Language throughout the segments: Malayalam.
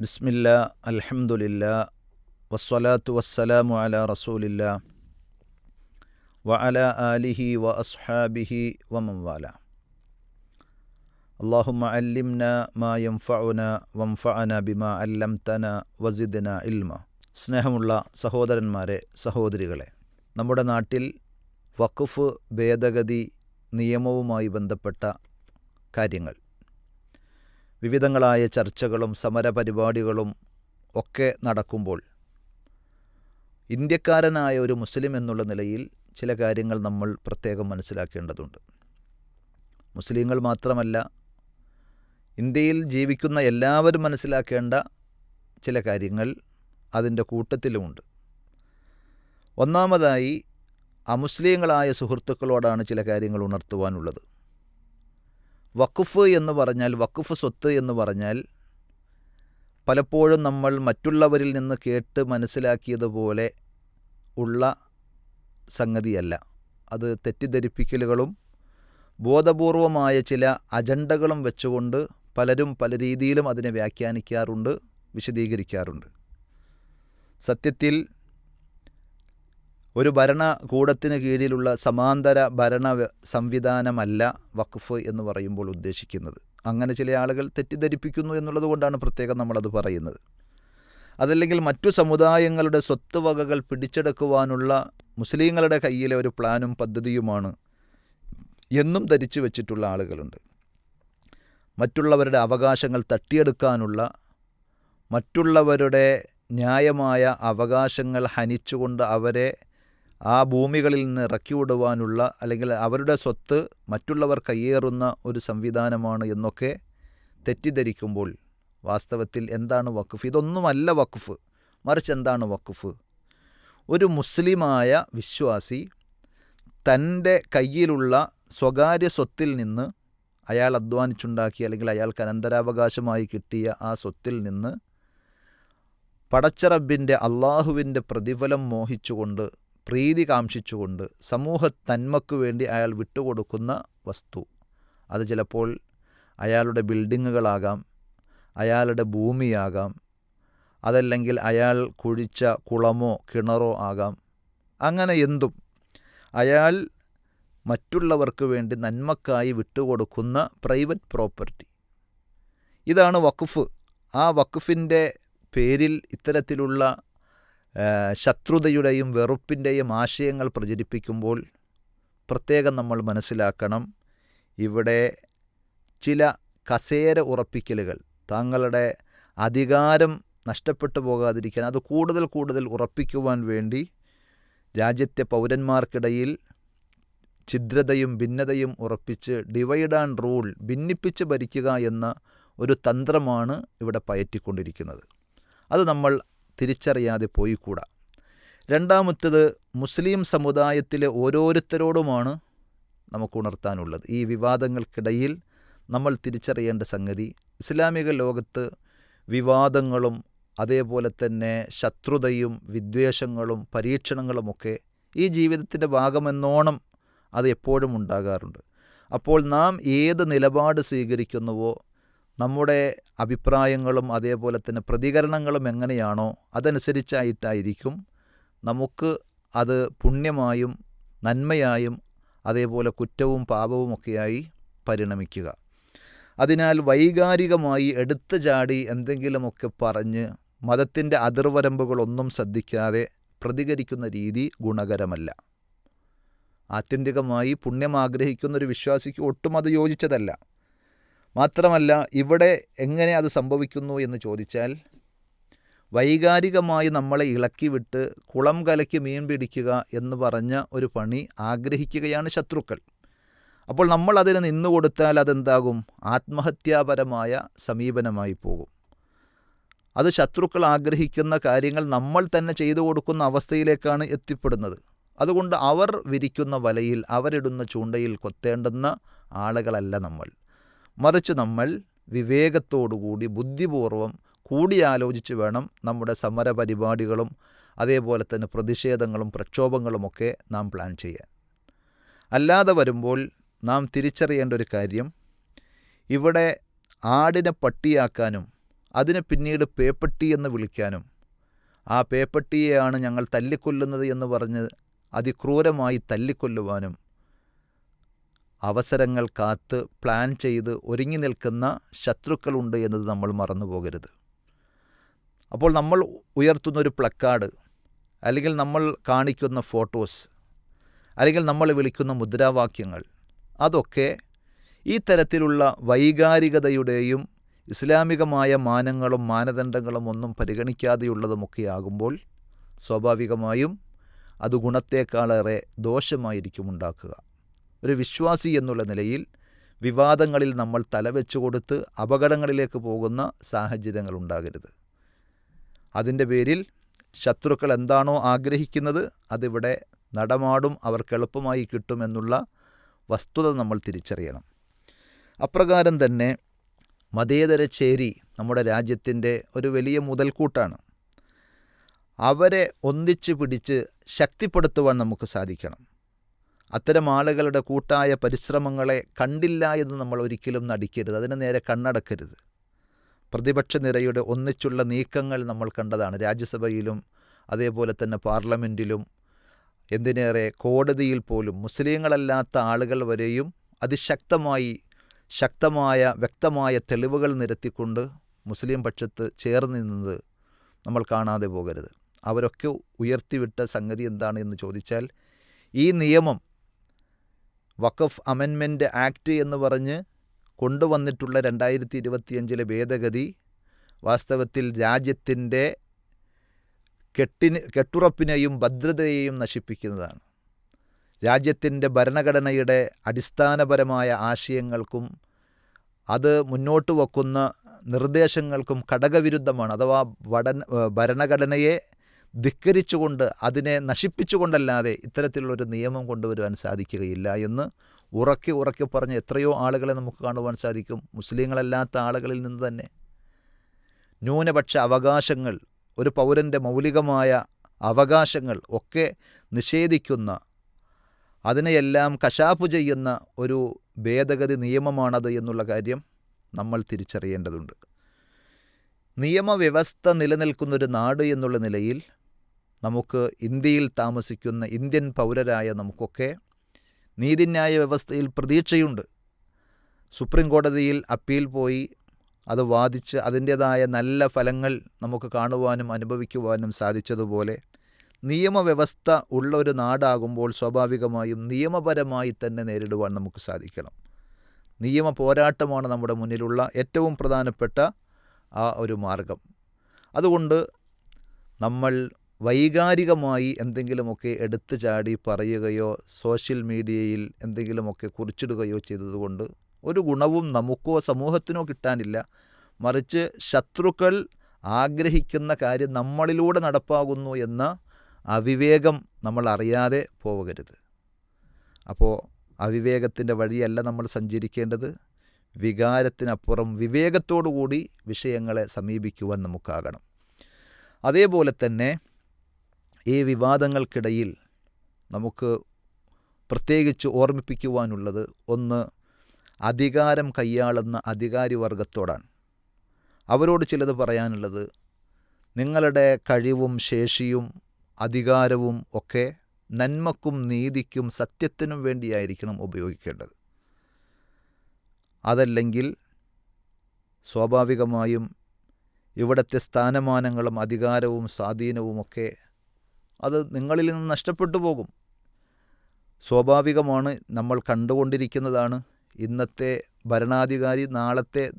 ബിസ്മില്ല അലഹമുല്ല വസ്സലാത്തു വസ്സലാമു അല റസൂലില്ല വ അല ആലിഹി വ അസ്ഹാബിഹി വ മംവാല അള്ളാഹുമ്മ അല്ലിംന മാ ഫന ബിമ ബിമാ അല്ലംതന വസിദ്ന ഇൽമ. സ്നേഹമുള്ള സഹോദരന്മാരെ സഹോദരികളെ നമ്മുടെ നാട്ടിൽ വഖഫ് ഭേദഗതി നിയമവുമായി ബന്ധപ്പെട്ട കാര്യങ്ങൾ. വിവിധങ്ങളായ ചർച്ചകളും സമരപരിപാടികളും ഒക്കെ നടക്കുമ്പോൾ ഇന്ത്യക്കാരനായ ഒരു മുസ്ലിം എന്നുള്ള നിലയിൽ ചില കാര്യങ്ങൾ നമ്മൾ പ്രത്യേകം മനസ്സിലാക്കേണ്ടതുണ്ട്. മുസ്ലിങ്ങൾ മാത്രമല്ല ഇന്ത്യയിൽ ജീവിക്കുന്ന എല്ലാവരും മനസ്സിലാക്കേണ്ട ചില കാര്യങ്ങൾ അതിന്റെ കൂട്ടത്തിലുമുണ്ട്. ഒന്നാമതായി അമുസ്ലിങ്ങളായ സുഹൃത്തുക്കളോടാണ് ചില കാര്യങ്ങൾ ഉണർത്തുവാനുള്ളത്. വഖഫ് എന്ന് പറഞ്ഞാൽ വഖഫ് സ്വത്ത് എന്ന് പറഞ്ഞാൽ പലപ്പോഴും നമ്മൾ മറ്റുള്ളവരിൽ നിന്ന് കേട്ട് മനസ്സിലാക്കിയതുപോലെ ഉള്ള സംഗതിയല്ല. അത് തെറ്റിദ്ധരിപ്പിക്കലുകളും ബോധപൂർവമായ ചില അജണ്ടകളും വെച്ചുകൊണ്ട് പലരും പല രീതിയിലും അതിനെ വ്യാഖ്യാനിക്കാറുണ്ട് വിശദീകരിക്കാറുണ്ട്. സത്യത്തിൽ ഒരു ഭരണകൂടത്തിന് കീഴിലുള്ള സമാന്തര ഭരണ സംവിധാനമല്ല വഖഫ് എന്ന് പറയുമ്പോൾ ഉദ്ദേശിക്കുന്നത്. അങ്ങനെ ചില ആളുകൾ തെറ്റിദ്ധരിപ്പിക്കുന്നു എന്നുള്ളത് കൊണ്ടാണ് പ്രത്യേകം നമ്മളത് പറയുന്നത്. അതല്ലെങ്കിൽ മറ്റു സമുദായങ്ങളുടെ സ്വത്ത് വകകൾ പിടിച്ചെടുക്കുവാനുള്ള മുസ്ലിങ്ങളുടെ കയ്യിലെ ഒരു പ്ലാനും പദ്ധതിയുമാണ് എന്നും ധരിച്ചു വെച്ചിട്ടുള്ള ആളുകളുണ്ട്. മറ്റുള്ളവരുടെ അവകാശങ്ങൾ തട്ടിയെടുക്കാനുള്ള മറ്റുള്ളവരുടെ ന്യായമായ അവകാശങ്ങൾ ഹനിച്ചുകൊണ്ട് അവരെ ആ ഭൂമികളിൽ നിന്ന് ഇറക്കി വിടുവാനുള്ള അല്ലെങ്കിൽ അവരുടെ സ്വത്ത് മറ്റുള്ളവർ കയ്യേറുന്ന ഒരു സംവിധാനമാണ് എന്നൊക്കെ തെറ്റിദ്ധരിക്കുമ്പോൾ വാസ്തവത്തിൽ എന്താണ് വഖഫ്? ഇതൊന്നുമല്ല വഖഫ്. മറിച്ച് എന്താണ് വഖഫ്? ഒരു മുസ്ലിമായ വിശ്വാസി തന്റെ കയ്യിലുള്ള സ്വകാര്യ സ്വത്തിൽ നിന്ന് അയാൾ അധ്വാനിച്ചുണ്ടാക്കി അല്ലെങ്കിൽ അയാൾക്ക് അനന്തരാവകാശമായി കിട്ടിയ ആ സ്വത്തിൽ നിന്ന് പടച്ചറബിന്റെ അള്ളാഹുവിന്റെ പ്രതിഫലം മോഹിച്ചുകൊണ്ട് പ്രീതി കാംക്ഷിച്ചുകൊണ്ട് സമൂഹ തന്മയ്ക്കു വേണ്ടി അയാൾ വിട്ടുകൊടുക്കുന്ന വസ്തു. അത് ചിലപ്പോൾ അയാളുടെ ബിൽഡിങ്ങുകളാകാം അയാളുടെ ഭൂമിയാകാം അതല്ലെങ്കിൽ അയാൾ കുഴിച്ച കുളമോ കിണറോ ആകാം. അങ്ങനെ എന്തും അയാൾ മറ്റുള്ളവർക്ക് വേണ്ടി നന്മക്കായി വിട്ടുകൊടുക്കുന്ന പ്രൈവറ്റ് പ്രോപ്പർട്ടി. ഇതാണ് വഖഫ്. ആ വഖഫിന്റെ പേരിൽ ഇത്തരത്തിലുള്ള ശത്രുതയുടെയും വെറുപ്പിന്റെയും ആശയങ്ങൾ പ്രചരിപ്പിക്കുമ്പോൾ പ്രത്യേകം നമ്മൾ മനസ്സിലാക്കണം ഇവിടെ ചില കസേര ഉറപ്പിക്കലുകൾ താങ്കളുടെ അധികാരം നഷ്ടപ്പെട്ടു പോകാതിരിക്കാൻ അത് കൂടുതൽ കൂടുതൽ ഉറപ്പിക്കുവാൻ വേണ്ടി രാജ്യത്തെ പൗരന്മാർക്കിടയിൽ ഛിദ്രതയും ഭിന്നതയും ഉറപ്പിച്ച് ഡിവൈഡ് ആൻഡ് റൂൾ ഭിന്നിപ്പിച്ച് ഭരിക്കുക എന്ന ഒരു തന്ത്രമാണ് ഇവിടെ പയറ്റിക്കൊണ്ടിരിക്കുന്നത്. അത് നമ്മൾ തിരിച്ചറിയാതെ പോയിക്കൂടാ. രണ്ടാമത്തത് മുസ്ലിം സമുദായത്തിലെ ഓരോരുത്തരോടുമാണ് നമുക്ക് ഉണർത്താനുള്ളത്. ഈ വിവാദങ്ങൾക്കിടയിൽ നമ്മൾ തിരിച്ചറിയേണ്ട സംഗതി ഇസ്ലാമിക ലോകത്ത് വിവാദങ്ങളും അതേപോലെ തന്നെ ശത്രുതയും വിദ്വേഷങ്ങളും പരീക്ഷണങ്ങളുമൊക്കെ ഈ ജീവിതത്തിന്റെ ഭാഗമെന്നോണം അത് എപ്പോഴും ഉണ്ടാകാറുണ്ട്. അപ്പോൾ നാം ഏത് നിലപാട് സ്വീകരിക്കുന്നുവോ നമ്മുടെ അഭിപ്രായങ്ങളും അതേപോലെ തന്നെ പ്രതികരണങ്ങളും എങ്ങനെയാണോ അതനുസരിച്ചായിട്ടായിരിക്കും നമുക്ക് അത് പുണ്യമായും നന്മയായും അതേപോലെ കുറ്റവും പാപവുമൊക്കെയായി പരിണമിക്കുക. അതിനാൽ വൈകാരികമായി എടുത്തു ചാടി എന്തെങ്കിലുമൊക്കെ പറഞ്ഞ് മതത്തിന്റെ അതിർവരമ്പുകളൊന്നും ശ്രദ്ധിക്കാതെ പ്രതികരിക്കുന്ന രീതി ഗുണകരമല്ല. ആത്യന്തികമായി പുണ്യം ആഗ്രഹിക്കുന്ന ഒരു വിശ്വാസിക്ക് ഒട്ടും അത് യോജിച്ചതല്ല. മാത്രമല്ല ഇവിടെ എങ്ങനെ അത് സംഭവിക്കുന്നു എന്ന് ചോദിച്ചാൽ വൈകാരികമായി നമ്മളെ ഇളക്കി വിട്ട് കുളം കലക്കി മീൻ പിടിക്കുക എന്ന് പറഞ്ഞ ഒരു പണി ആഗ്രഹിക്കുകയാണ് ശത്രുക്കൾ. അപ്പോൾ നമ്മൾ അതിന് നിന്നു കൊടുത്താൽ അതെന്താകും? ആത്മഹത്യാപരമായ സമീപനമായി പോകും. അത് ശത്രുക്കൾ ആഗ്രഹിക്കുന്ന കാര്യങ്ങൾ നമ്മൾ തന്നെ ചെയ്തു കൊടുക്കുന്ന അവസ്ഥയിലേക്കാണ് എത്തിപ്പെടുന്നത്. അതുകൊണ്ട് അവർ വിരിക്കുന്ന വലയിൽ അവരിടുന്ന ചൂണ്ടയിൽ കൊത്തേണ്ടുന്ന ആളുകളല്ല നമ്മൾ. മറിച്ച് നമ്മൾ വിവേകത്തോടുകൂടി ബുദ്ധിപൂർവം കൂടിയാലോചിച്ച് വേണം നമ്മുടെ സമര പരിപാടികളും അതേപോലെ തന്നെ പ്രതിഷേധങ്ങളും പ്രക്ഷോഭങ്ങളുമൊക്കെ നാം പ്ലാൻ ചെയ്യാൻ. അല്ലാതെ വരുമ്പോൾ നാം തിരിച്ചറിയേണ്ട ഒരു കാര്യം ഇവിടെ ആടിനെ പട്ടിയാക്കാനും അതിനെ പിന്നീട് പേപ്പട്ടി എന്ന് വിളിക്കാനും ആ പേപ്പട്ടിയെയാണ് ഞങ്ങൾ തല്ലിക്കൊല്ലുന്നത് എന്ന് പറഞ്ഞ് അതിക്രൂരമായി തല്ലിക്കൊല്ലുവാനും അവസരങ്ങൾ കാത്ത് പ്ലാൻ ചെയ്ത് ഒരുങ്ങി നിൽക്കുന്ന ശത്രുക്കളുണ്ട് എന്നത് നമ്മൾ മറന്നു പോകരുത്. അപ്പോൾ നമ്മൾ ഉയർത്തുന്ന ഒരു പ്ലക്കാർഡ് അല്ലെങ്കിൽ നമ്മൾ കാണിക്കുന്ന ഫോട്ടോസ് അല്ലെങ്കിൽ നമ്മൾ വിളിക്കുന്ന മുദ്രാവാക്യങ്ങൾ അതൊക്കെ ഈ തരത്തിലുള്ള വൈകാരികതയുടെയും ഇസ്ലാമികമായ മാനങ്ങളും മാനദണ്ഡങ്ങളും ഒന്നും പരിഗണിക്കാതെയുള്ളതുമൊക്കെ ആകുമ്പോൾ സ്വാഭാവികമായും അത് ഗുണത്തേക്കാളേറെ ദോഷമായിരിക്കും ഉണ്ടാക്കുക. ഒരു വിശ്വാസി എന്നുള്ള നിലയിൽ വിവാദങ്ങളിൽ നമ്മൾ തലവെച്ചു കൊടുത്ത് അപകടങ്ങളിലേക്ക് പോകുന്ന സാഹചര്യങ്ങൾ ഉണ്ടാകരുത്. അതിന്റെ പേരിൽ ശത്രുക്കൾ എന്താണോ ആഗ്രഹിക്കുന്നത് അതിവിടെ നടമാടും അവർക്ക് എളുപ്പമായി കിട്ടുമെന്നുള്ള വസ്തുത നമ്മൾ തിരിച്ചറിയണം. അപ്രകാരം തന്നെ മതേതര ചേരി നമ്മുടെ രാജ്യത്തിന്റെ ഒരു വലിയ മുതൽക്കൂട്ടാണ്. അവരെ ഒന്നിച്ച് പിടിച്ച് ശക്തിപ്പെടുത്തുവാൻ നമുക്ക് സാധിക്കണം. അത്തരം ആളുകളുടെ കൂട്ടായ പരിശ്രമങ്ങളെ കണ്ടില്ല എന്ന് നമ്മൾ ഒരിക്കലും നടിക്കരുത്. അതിന് നേരെ കണ്ണടക്കരുത്. പ്രതിപക്ഷ നിരയുടെ ഒന്നിച്ചുള്ള നീക്കങ്ങൾ നമ്മൾ കണ്ടതാണ്. രാജ്യസഭയിലും അതേപോലെ തന്നെ പാർലമെന്റിലും എന്തിനേറെ കോടതിയിൽ പോലും മുസ്ലിങ്ങളല്ലാത്ത ആളുകൾ വരെയും അതിശക്തമായി ശക്തമായ വ്യക്തമായ തെളിവുകൾ നിരത്തിക്കൊണ്ട് മുസ്ലിം പക്ഷത്ത് ചേർന്ന് നിന്നത് നമ്മൾ കാണാതെ പോകരുത്. അവരൊക്കെ ഉയർത്തിവിട്ട സംഗതി എന്താണ് എന്ന് ചോദിച്ചാൽ ഈ നിയമം വഖഫ് അമെൻമെന്റ് ആക്ട് എന്ന് പറഞ്ഞ് കൊണ്ടുവന്നിട്ടുള്ള രണ്ടായിരത്തി ഇരുപത്തിയഞ്ചിലെ ഭേദഗതി വാസ്തവത്തിൽ രാജ്യത്തിന്റെ കെട്ടിന് കെട്ടുറപ്പിനെയും ഭദ്രതയെയും നശിപ്പിക്കുന്നതാണ്. രാജ്യത്തിന്റെ ഭരണഘടനയുടെ അടിസ്ഥാനപരമായ ആശയങ്ങൾക്കും അത് മുന്നോട്ട് വയ്ക്കുന്ന നിർദ്ദേശങ്ങൾക്കും ഘടകവിരുദ്ധമാണ്. അഥവാ ഭരണഘടനയെ ധിക്കരിച്ചുകൊണ്ട് അതിനെ നശിപ്പിച്ചുകൊണ്ടല്ലാതെ ഇത്തരത്തിലുള്ളൊരു നിയമം കൊണ്ടുവരുവാൻ സാധിക്കുകയില്ല എന്ന് ഉറക്കി ഉറക്കി പറഞ്ഞ് എത്രയോ ആളുകളെ നമുക്ക് കാണുവാൻ സാധിക്കും. മുസ്ലിങ്ങളല്ലാത്ത ആളുകളിൽ നിന്ന് തന്നെ. ന്യൂനപക്ഷ അവകാശങ്ങൾ ഒരു പൗരന്റെ മൗലികമായ അവകാശങ്ങൾ ഒക്കെ നിഷേധിക്കുന്ന അതിനെയെല്ലാം കശാപ്പു ചെയ്യുന്ന ഒരു ഭേദഗതി നിയമമാണത് എന്നുള്ള കാര്യം നമ്മൾ തിരിച്ചറിയേണ്ടതുണ്ട്. നിയമവ്യവസ്ഥ നിലനിൽക്കുന്നൊരു നാട് എന്നുള്ള നിലയിൽ നമുക്ക് ഇന്ത്യയിൽ താമസിക്കുന്ന ഇന്ത്യൻ പൗരരായ നമുക്കൊക്കെ നീതിന്യായ വ്യവസ്ഥയിൽ പ്രതീക്ഷയുണ്ട്. സുപ്രീം കോടതിയിൽ അപ്പീൽ പോയി അത് വാദിച്ച് അതിന്റേതായ നല്ല ഫലങ്ങൾ നമുക്ക് കാണുവാനും അനുഭവിക്കുവാനും സാധിച്ചതുപോലെ നിയമവ്യവസ്ഥ ഉള്ള ഒരു നാടാകുമ്പോൾ സ്വാഭാവികമായും നിയമപരമായി തന്നെ നേരിടുവാൻ നമുക്ക് സാധിക്കണം. നിയമ പോരാട്ടമാണ് നമ്മുടെ മുന്നിലുള്ള ഏറ്റവും പ്രധാനപ്പെട്ട ആ ഒരു മാർഗം. അതുകൊണ്ട് നമ്മൾ വൈകാരികമായി എന്തെങ്കിലുമൊക്കെ എടുത്തു ചാടി പറയുകയോ സോഷ്യൽ മീഡിയയിൽ എന്തെങ്കിലുമൊക്കെ കുറിച്ചിടുകയോ ചെയ്തതുകൊണ്ട് ഒരു ഗുണവും നമുക്കോ സമൂഹത്തിനോ കിട്ടാനില്ല. മറിച്ച് ശത്രുക്കൾ ആഗ്രഹിക്കുന്ന കാര്യം നമ്മളിലൂടെ നടപ്പാകുന്നു എന്ന അവിവേകം നമ്മൾ അറിയാതെ പോകരുത്. അപ്പോൾ അവിവേകത്തിന്റെ വഴിയല്ല നമ്മൾ സഞ്ചരിക്കേണ്ടത്. വികാരത്തിനപ്പുറം വിവേകത്തോടുകൂടി വിഷയങ്ങളെ സമീപിക്കുവാൻ നമുക്കാകണം. അതേപോലെ തന്നെ ഈ വിവാദങ്ങൾക്കിടയിൽ നമുക്ക് പ്രത്യേകിച്ച് ഓർമ്മിപ്പിക്കുവാനുള്ളത് ഒന്ന് അധികാരം കൈയാളുന്ന അധികാരി വർഗത്തോടാണ് അവരോട് ചിലത് പറയാനുള്ളത് നിങ്ങളുടെ കഴിവും ശേഷിയും അധികാരവും ഒക്കെ നന്മക്കും നീതിക്കും സത്യത്തിനും വേണ്ടിയായിരിക്കണം ഉപയോഗിക്കേണ്ടത്. അതല്ലെങ്കിൽ സ്വാഭാവികമായും ഇവിടുത്തെ സ്ഥാനമാനങ്ങളും അധികാരവും സ്വാധീനവുമൊക്കെ അത് നിങ്ങളിൽ നിന്ന് നഷ്ടപ്പെട്ടു പോകും. സ്വാഭാവികമാണ് നമ്മൾ കണ്ടുകൊണ്ടിരിക്കുന്നതാണ്. ഇന്നത്തെ ഭരണാധികാരി നാളത്തെ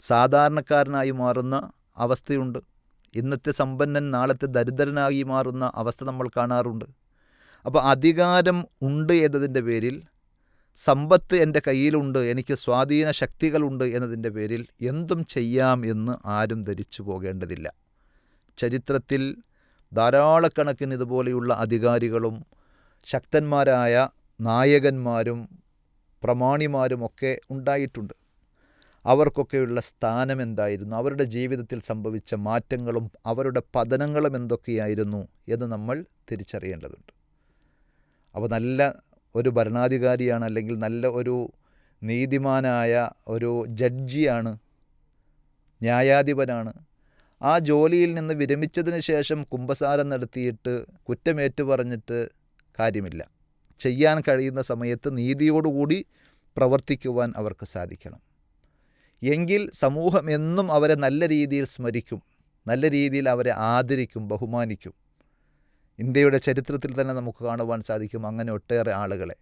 സാധാരണക്കാരനായി മാറുന്ന അവസ്ഥയുണ്ട്. ഇന്നത്തെ സമ്പന്നൻ നാളത്തെ ദരിദ്രനായി മാറുന്ന അവസ്ഥ നമ്മൾ കാണാറുണ്ട്. അപ്പോൾ അധികാരം ഉണ്ട് എന്നതിന്റെ പേരിൽ സമ്പത്ത് എന്റെ കയ്യിലുണ്ട് എനിക്ക് സ്വാധീന ശക്തികളുണ്ട് എന്നതിന്റെ പേരിൽ എന്തും ചെയ്യാം എന്ന് ആരും ധരിച്ചു പോകേണ്ടതില്ല. ചരിത്രത്തിൽ ധാരാളക്കണക്കിന് ഇതുപോലെയുള്ള അധികാരികളും ശക്തന്മാരായ നായകന്മാരും പ്രമാണിമാരുമൊക്കെ ഉണ്ടായിട്ടുണ്ട്. അവർക്കൊക്കെയുള്ള സ്ഥാനം എന്തായിരുന്നു? അവരുടെ ജീവിതത്തിൽ സംഭവിച്ച മാറ്റങ്ങളും അവരുടെ പതനങ്ങളും എന്തൊക്കെയായിരുന്നു എന്ന് നമ്മൾ തിരിച്ചറിയേണ്ടതുണ്ട്. അപ്പോൾ നല്ല ഒരു ഭരണാധികാരിയാണ് അല്ലെങ്കിൽ നല്ല ഒരു നീതിമാനായ ഒരു ജഡ്ജിയാണ് ന്യായാധിപനാണ് ആ ജോലിയിൽ നിന്ന് വിരമിച്ചതിന് ശേഷം കുംഭസാരം നടത്തിയിട്ട് കുറ്റമേറ്റു പറഞ്ഞിട്ട് കാര്യമില്ല. ചെയ്യാൻ കഴിയുന്ന സമയത്ത് നീതിയോടുകൂടി പ്രവർത്തിക്കുവാൻ അവർക്ക് സാധിക്കണം. എങ്കിൽ സമൂഹം എന്നും അവരെ നല്ല രീതിയിൽ സ്മരിക്കും നല്ല രീതിയിൽ അവരെ ആദരിക്കും ബഹുമാനിക്കും. ഇന്ത്യയുടെ ചരിത്രത്തിൽ തന്നെ നമുക്ക് കാണുവാൻ സാധിക്കും അങ്ങനെ ഒട്ടേറെ ആളുകളെ.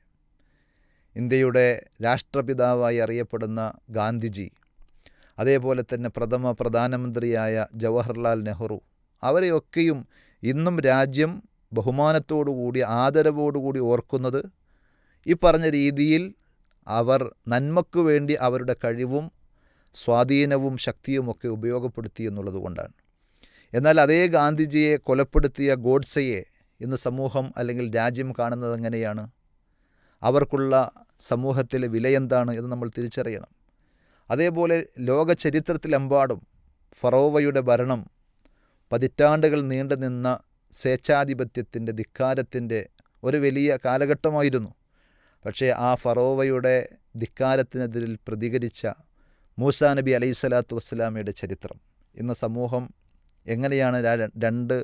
ഇന്ത്യയുടെ രാഷ്ട്രപിതാവായി അറിയപ്പെടുന്ന ഗാന്ധിജി അതേപോലെ തന്നെ പ്രഥമ പ്രധാനമന്ത്രിയായ ജവഹർലാൽ നെഹ്റു. അവരെയൊക്കെയും ഇന്നും രാജ്യം ബഹുമാനത്തോടുകൂടി ആദരവോടുകൂടി ഓർക്കുന്നത് ഈ പറഞ്ഞ രീതിയിൽ അവർ നന്മക്കു വേണ്ടി അവരുടെ കഴിവും സ്വാധീനവും ശക്തിയുമൊക്കെ ഉപയോഗപ്പെടുത്തി എന്നുള്ളത് കൊണ്ടാണ്. എന്നാൽ അതേ ഗാന്ധിജിയെ കൊലപ്പെടുത്തിയ ഗോഡ്സയെ ഇന്ന് സമൂഹം അല്ലെങ്കിൽ രാജ്യം കാണുന്നത് എങ്ങനെയാണ്? അവർക്കുള്ള സമൂഹത്തിലെ വിലയെന്താണ് എന്ന് നമ്മൾ തിരിച്ചറിയണം. അതേപോലെ ലോക ചരിത്രത്തിലെമ്പാടും ഫറോവയുടെ ഭരണം പതിറ്റാണ്ടുകൾ നീണ്ടു നിന്ന സ്വേച്ഛാധിപത്യത്തിന്റെ ധിക്കാരത്തിന്റെ ഒരു വലിയ കാലഘട്ടമായിരുന്നു. പക്ഷേ ആ ഫറോവയുടെ ധിക്കാരത്തിനെതിരിൽ പ്രതികരിച്ച മൂസാ നബി അലൈഹി സ്വലാത്തു വസ്സലാമയുടെ ചരിത്രം. ഇന്ന് സമൂഹം എങ്ങനെയാണ് രണ്ട്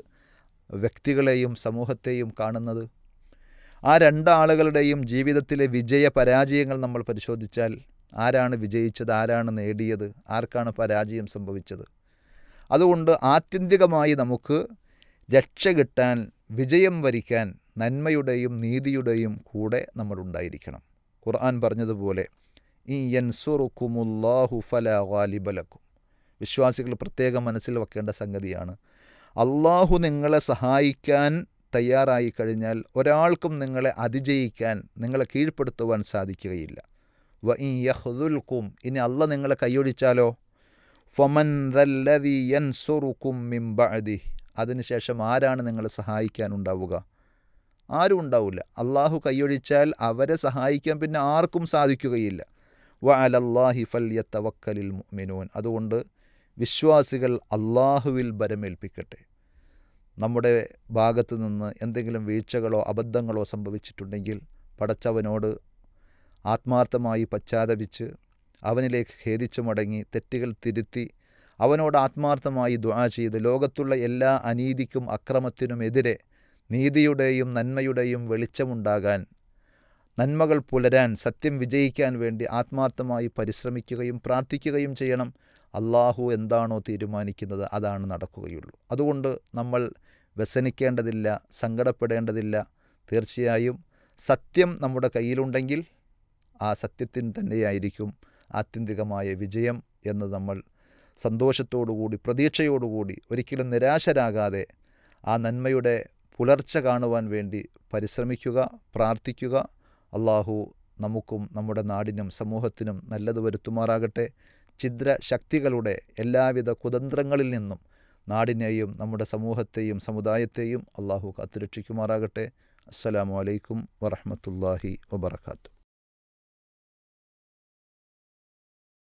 വ്യക്തികളെയും സമൂഹത്തെയും കാണുന്നത്? ആ രണ്ടാളുകളുടെയും ജീവിതത്തിലെ വിജയ പരാജയങ്ങൾ നമ്മൾ പരിശോധിച്ചാൽ ആരാണ് വിജയിച്ചത് ആരാണ് നേടിയത് ആർക്കാണ് പരാജയം സംഭവിച്ചത്. അതുകൊണ്ട് ആത്യന്തികമായി നമുക്ക് രക്ഷ കിട്ടാൻ വിജയം വരിക്കാൻ നന്മയുടെയും നീതിയുടെയും കൂടെ നമ്മളുണ്ടായിരിക്കണം ഖുർആൻ പറഞ്ഞതുപോലെ ഈ യൻസുറുക്കുമുല്ലാഹു ഫല ഗാലിബലക്കും വിശ്വാസികൾ പ്രത്യേകം മനസ്സിൽ വെക്കേണ്ട സംഗതിയാണ്. അള്ളാഹു നിങ്ങളെ സഹായിക്കാൻ തയ്യാറായി കഴിഞ്ഞാൽ ഒരാൾക്കും നിങ്ങളെ അതിജയിക്കാൻ നിങ്ങളെ കീഴ്പ്പെടുത്തുവാൻ സാധിക്കുകയില്ല. വ ഇൻ യഹ്ദുൽക്കും ഇനി അല്ല നിങ്ങളെ കൈയൊഴിച്ചാലോ ഫമൻ യൻസുറുക്കും അതിനുശേഷം ആരാണ് നിങ്ങളെ സഹായിക്കാനുണ്ടാവുക? ആരും ഉണ്ടാവില്ല അള്ളാഹു കൈയൊഴിച്ചാൽ അവരെ സഹായിക്കാൻ പിന്നെ ആർക്കും സാധിക്കുകയില്ല. വ ഫല്യത്തവക്കലിൽ മുഅ്മിനൂൻ. അതുകൊണ്ട് വിശ്വാസികൾ അള്ളാഹുവിൽ ബരമേൽപ്പിക്കട്ടെ നമ്മുടെ ഭാഗത്തു നിന്ന് എന്തെങ്കിലും വീഴ്ചകളോ അബദ്ധങ്ങളോ സംഭവിച്ചിട്ടുണ്ടെങ്കിൽ പടച്ചവനോട് ആത്മാർത്ഥമായി പശ്ചാത്തപിച്ച് അവനിലേക്ക് ഖേദിച്ചു മടങ്ങി തെറ്റുകൾ തിരുത്തി അവനോട് ആത്മാർത്ഥമായി ദ്വാ ചെയ്ത് ലോകത്തുള്ള എല്ലാ അനീതിക്കും അക്രമത്തിനുമെതിരെ നീതിയുടെയും നന്മയുടെയും വെളിച്ചമുണ്ടാകാൻ നന്മകൾ പുലരാൻ സത്യം വിജയിക്കാൻ വേണ്ടി ആത്മാർത്ഥമായി പരിശ്രമിക്കുകയും പ്രാർത്ഥിക്കുകയും ചെയ്യണം. അള്ളാഹു എന്താണോ തീരുമാനിക്കുന്നത് അതാണ് നടക്കുകയുള്ളൂ. അതുകൊണ്ട് നമ്മൾ വ്യസനിക്കേണ്ടതില്ല സങ്കടപ്പെടേണ്ടതില്ല. തീർച്ചയായും സത്യം നമ്മുടെ കയ്യിലുണ്ടെങ്കിൽ ആ സത്യത്തിന് തന്നെയായിരിക്കും ആത്യന്തികമായ വിജയം എന്ന് നമ്മൾ സന്തോഷത്തോടുകൂടി പ്രതീക്ഷയോടുകൂടി ഒരിക്കലും നിരാശരാകാതെ ആ നന്മയുടെ പുലർച്ച കാണുവാൻ വേണ്ടി പരിശ്രമിക്കുക പ്രാർത്ഥിക്കുക. അള്ളാഹു നമുക്കും നമ്മുടെ നാടിനും സമൂഹത്തിനും നല്ലത് വരുത്തുമാറാകട്ടെ. ഛിദ്ര ശക്തികളുടെ എല്ലാവിധ കുതന്ത്രങ്ങളിൽ നിന്നും നാടിനെയും നമ്മുടെ സമൂഹത്തെയും സമുദായത്തെയും അള്ളാഹു കാത്തുരക്ഷിക്കുമാറാകട്ടെ. അസ്സലാമു അലൈക്കും വറഹമത്തല്ലാഹി വബർക്കാത്തു